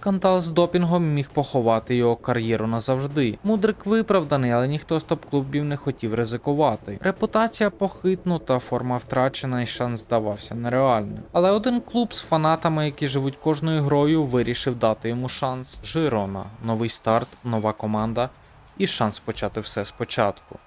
Скандал з допінгом міг поховати його кар'єру назавжди. Мудрик виправданий, але ніхто з топ-клубів не хотів ризикувати. Репутація похитнута, форма втрачена і шанс здавався нереальним. Але один клуб з фанатами, які живуть кожною грою, вирішив дати йому шанс. Жирона, новий старт, нова команда і шанс почати все спочатку.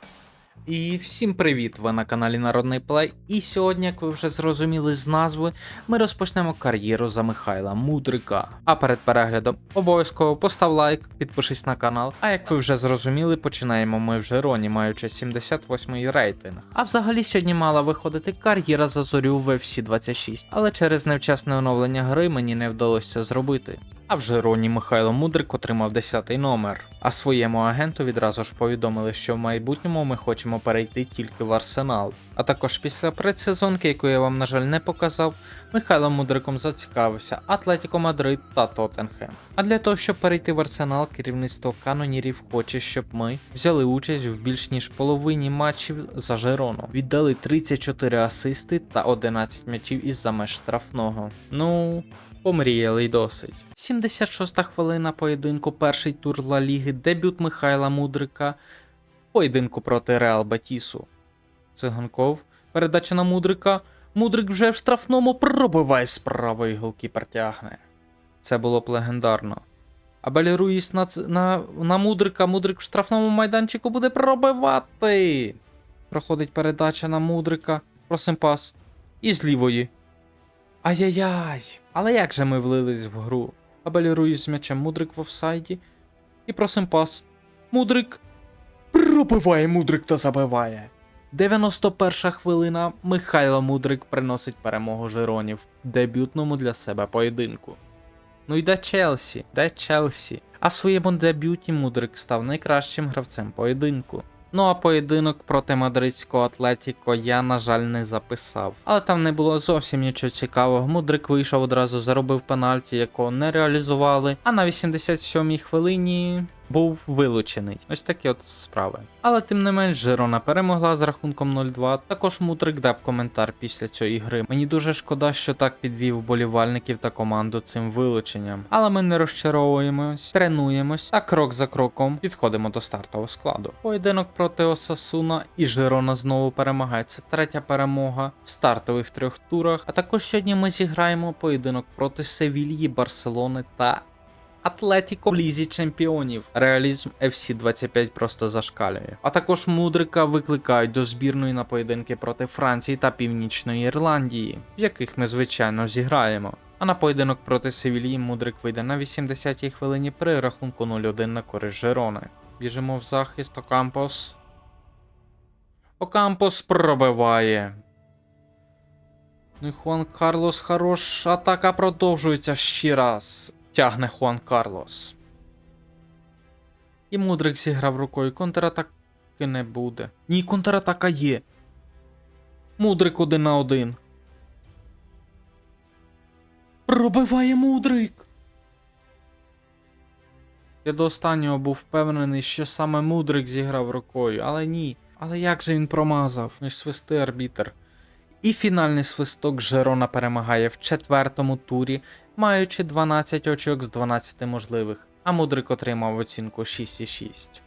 І всім привіт! Ви на каналі Народний Плей. І сьогодні, як ви вже зрозуміли з назви, ми розпочнемо кар'єру за Михайла Мудрика. А перед переглядом обов'язково постав лайк, підпишись на канал. А як ви вже зрозуміли, починаємо ми в Жероні, маючи 78 рейтинг. А взагалі сьогодні мала виходити кар'єра за зорю в FC 26, але через невчасне оновлення гри мені не вдалося зробити. А в Жероні Михайло Мудрик отримав 10 номер. А своєму агенту відразу ж повідомили, що в майбутньому ми хочемо перейти тільки в арсенал. А також після предсезонки, яку я вам, на жаль, не показав, Михайло Мудриком зацікавився Атлетіко Мадрид та Тоттенхем. А для того, щоб перейти в арсенал, керівництво канонірів хоче, щоб ми взяли участь в більш ніж половині матчів за Жерону. Віддали 34 асисти та 11 м'ячів із за меж штрафного. Ну. Помріяли й досить. 76-та хвилина поєдинку, перший тур Ла Ліги, дебют Михайла Мудрика в поєдинку проти Реал Батісу. Циганков, передача на Мудрика. Мудрик вже в штрафному пробиває з правої голкіпер тягне. Це було б легендарно. А Беліруїс на, на, на Мудрика, Мудрик в штрафному майданчику буде пробивати. Проходить передача на Мудрика. Просим пас. І з лівої. Ай-яй-яй. Але як же ми влились в гру? Абель з м'ячем Мудрик в офсайді. І просим пас. Мудрик. Пробиває Мудрик та забиває. 91 хвилина. Михайло Мудрик приносить перемогу Жиронів в дебютному для себе поєдинку. Ну і де Челсі? Де Челсі? А в своєму дебюті Мудрик став найкращим гравцем поєдинку. Ну а поєдинок проти мадридського Атлетіко я, на жаль, не записав. Але там не було зовсім нічого цікавого. Мудрик вийшов одразу, заробив пенальті, якого не реалізували. А на 87-й хвилині був вилучений. Ось такі от справи. Але тим не менш, Жирона перемогла з рахунком 0-2. Також Мудрик дав коментар після цієї гри. Мені дуже шкода, що так підвів болівальників та команду цим вилученням. Але ми не розчаровуємось, тренуємось та крок за кроком підходимо до стартового складу. Поєдинок проти Осасуна і Жирона знову перемагає. Це третя перемога в стартових трьох турах. А також сьогодні ми зіграємо поєдинок проти Севільї, Барселони та Атлетіко лізі чемпіонів. Реалізм FC 25 просто зашкалює. А також Мудрика викликають до збірної на поєдинки проти Франції та Північної Ірландії, в яких ми звичайно зіграємо. А на поєдинок проти Севілії Мудрик вийде на 80-й хвилині при рахунку 0-1 на користь Жерони. Біжимо в захист Окампос. Окампос пробиває. Ну і Хуан Карлос хорош. Атака продовжується ще раз. Тягне Хуан Карлос. І Мудрик зіграв рукою. Контратаки не буде. Ні, контратака є. Мудрик один на один. Пробиває Мудрик. Я до останнього був впевнений, що саме Мудрик зіграв рукою, але ні. Але як же він промазав? Ж свисти арбітер. І фінальний свисток Жерона перемагає в четвертому турі, маючи 12 очок з 12 можливих, а Мудрик отримав оцінку 6,6.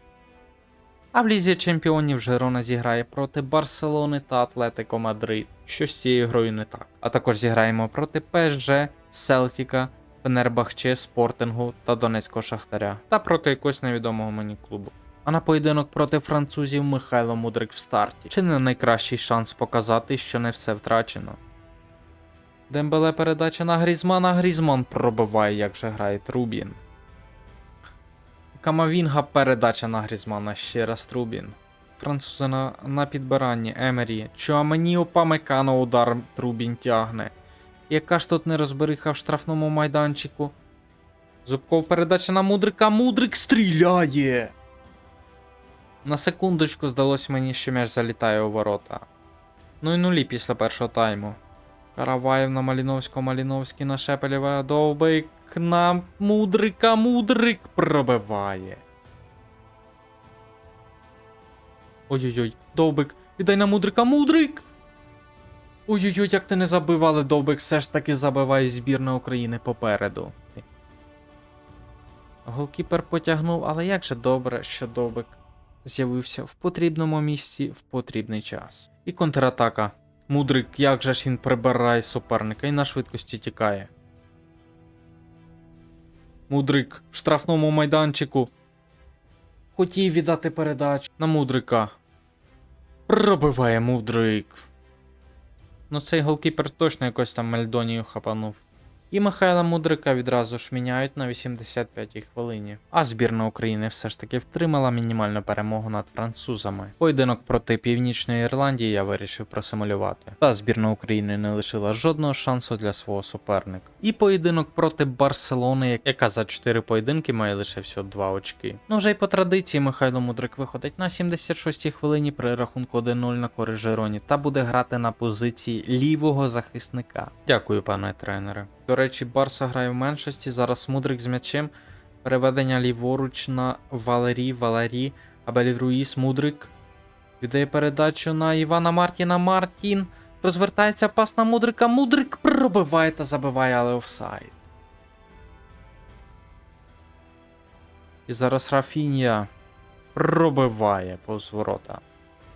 А в лізі чемпіонів Жерона зіграє проти Барселони та Атлетико Мадрид, що з цією грою не так. А також зіграємо проти ПСЖ, Селтіка, Фенербахче, Спортингу та Донецького Шахтаря, та проти якогось невідомого мені клубу. А на поєдинок проти французів Михайло Мудрик в старті. Чи не найкращий шанс показати, що не все втрачено? Дембеле передача на Грізмана, Грізман пробиває, як же грає Трубін. Камавінга передача на Грізмана, ще раз Трубін. Французи на, на підбиранні Емері. Чуамені Опамекано удар Трубін тягне. Яка ж тут нерозбериха в штрафному майданчику? Зубков передача на Мудрика. Мудрик стріляє! На секундочку здалось мені, що м'яч залітає у ворота. Ну і нулі після першого тайму. Караваєв на Маліновського, Маліновський на Шепелєва, Довбик на Мудрика, Мудрик пробиває. Ой-ой-ой, Довбик, віддай на Мудрика, Мудрик! Ой-ой-ой, як ти не забив, але Довбик все ж таки забиває збірна України попереду. Голкіпер потягнув, але як же добре, що Добик з'явився в потрібному місці в потрібний час. І контратака. Мудрик, як же ж він прибирає суперника і на швидкості тікає. Мудрик в штрафному майданчику. Хотів віддати передачу на Мудрика. Пробиває Мудрик. Ну цей голкіпер точно якось там Мельдонію хапанув. І Михайла Мудрика відразу ж міняють на 85-й хвилині. А збірна України все ж таки втримала мінімальну перемогу над французами. Поєдинок проти Північної Ірландії я вирішив просимулювати. Та збірна України не лишила жодного шансу для свого суперника. І поєдинок проти Барселони, яка за 4 поєдинки має лише всього 2 очки. Ну вже й по традиції Михайло Мудрик виходить на 76-й хвилині при рахунку 1-0 на користь Жероні та буде грати на позиції лівого захисника. Дякую, пане тренере. До речі, Барса грає в меншості. Зараз Мудрик з м'ячем. Переведення ліворуч на Валері, Валері, Абель Руїс, Мудрик. Віддає передачу на Івана Мартіна. Мартін. Розвертається пас на Мудрика. Мудрик пробиває та забиває, але офсайд. І зараз Рафінія пробиває повз ворота.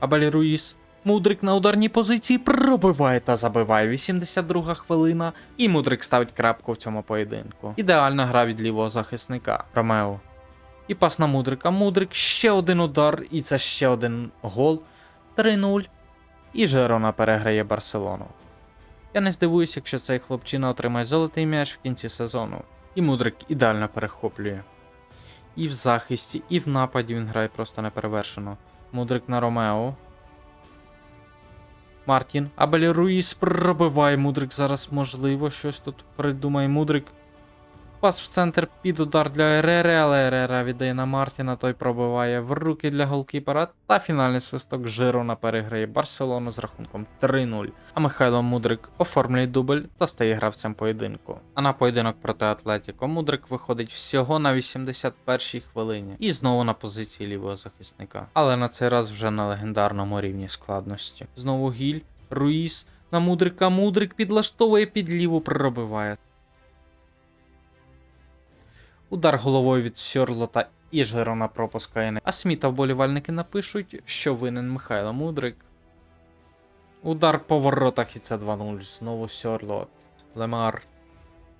Абель Руїс. Мудрик на ударній позиції пробиває та забиває. 82 хвилина. І Мудрик ставить крапку в цьому поєдинку. Ідеальна гра від лівого захисника Ромео. І пас на Мудрика. Мудрик ще один удар, і це ще один гол. 3-0. І Жерона переграє Барселону. Я не здивуюсь, якщо цей хлопчина отримає золотий м'яч в кінці сезону. І Мудрик ідеально перехоплює. І в захисті, і в нападі він грає просто неперевершено. Мудрик на Ромео. Мартін. Абель Руїс пробиває. Мудрик зараз можливо щось тут придумає. Мудрик. Пас в центр під удар для Ерери, але Ерера віддає на Мартіна, той пробиває в руки для голкіпера. Та фінальний свисток Жирона переграє Барселону з рахунком 3-0. А Михайло Мудрик оформлює дубль та стає гравцем поєдинку. А на поєдинок проти Атлетіко Мудрик виходить всього на 81-й хвилині і знову на позиції лівого захисника. Але на цей раз вже на легендарному рівні складності. Знову гіль, Руїс на Мудрика. Мудрик підлаштовує під ліву, пробиває. Удар головою від Сьорлота і Жерона пропускає. А Сміта вболівальники напишуть, що винен Михайло Мудрик. Удар по воротах і це 2-0. Знову Сьорлот. Лемар.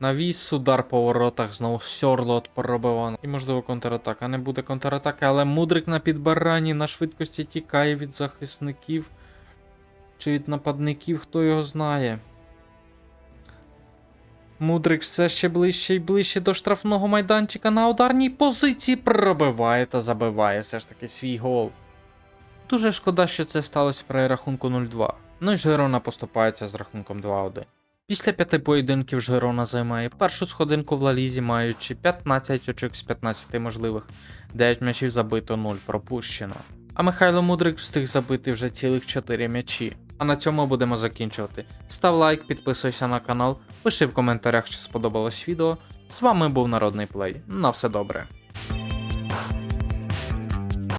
Навіс удар по воротах, знову Сьорлот пробивано. І можливо контратака. Не буде контратаки, але Мудрик на підбаранні на швидкості тікає від захисників. Чи від нападників, хто його знає. Мудрик все ще ближче і ближче до штрафного майданчика на ударній позиції пробиває та забиває все ж таки свій гол. Дуже шкода, що це сталося при рахунку 0-2. Ну і Жирона поступається з рахунком 2-1. Після п'яти поєдинків Жирона займає першу сходинку в Лалізі, маючи 15 очок з 15 можливих, 9 м'ячів забито, 0 пропущено. А Михайло Мудрик встиг забити вже цілих 4 м'ячі. А на цьому будемо закінчувати. Став лайк, підписуйся на канал, пиши в коментарях, чи сподобалось відео. З вами був Народний Плей. На все добре.